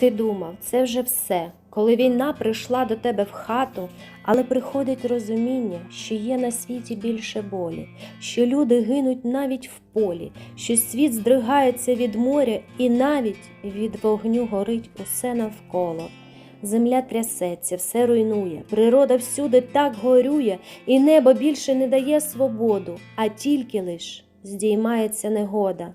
Ти думав, це вже все, коли війна прийшла до тебе в хату, але приходить розуміння, що є на світі більше болі, що люди гинуть навіть в полі, що світ здригається від моря і навіть від вогню горить усе навколо. Земля трясеться, все руйнує, природа всюди так горює, і небо більше не дає свободу, а тільки лиш здіймається негода.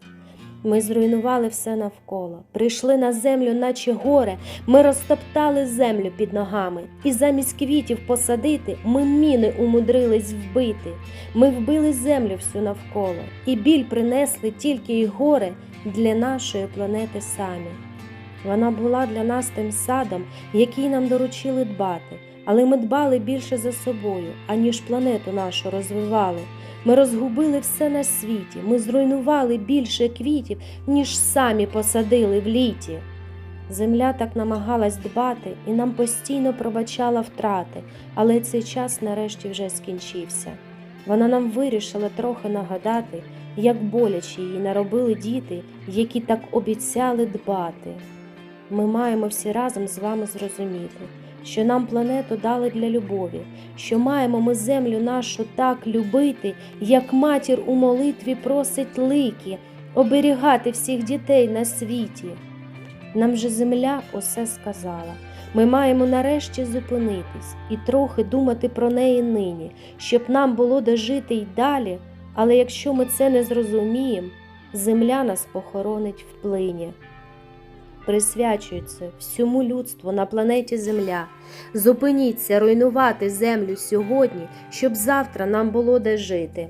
Ми зруйнували все навколо, прийшли на землю, наче горе, ми розтоптали землю під ногами, і замість квітів посадити ми міни умудрились вбити. Ми вбили землю всю навколо, і біль принесли тільки й горе для нашої планети самі. Вона була для нас тим садом, який нам доручили дбати, але ми дбали більше за собою, аніж планету нашу розвивали. Ми розгубили все на світі, ми зруйнували більше квітів, ніж самі посадили в літі. Земля так намагалась дбати і нам постійно пробачала втрати, але цей час нарешті вже скінчився. Вона нам вирішила трохи нагадати, як боляче її наробили діти, які так обіцяли дбати. Ми маємо всі разом з вами зрозуміти, що нам планету дали для любові, що маємо ми землю нашу так любити, як матір у молитві просить лики, оберігати всіх дітей на світі. Нам же земля усе сказала. Ми маємо нарешті зупинитись і трохи думати про неї нині, щоб нам було де жити й далі. Але якщо ми це не зрозуміємо, земля нас похоронить в плині. Присвячується всьому людству на планеті Земля. Зупиніться руйнувати землю сьогодні, щоб завтра нам було де жити.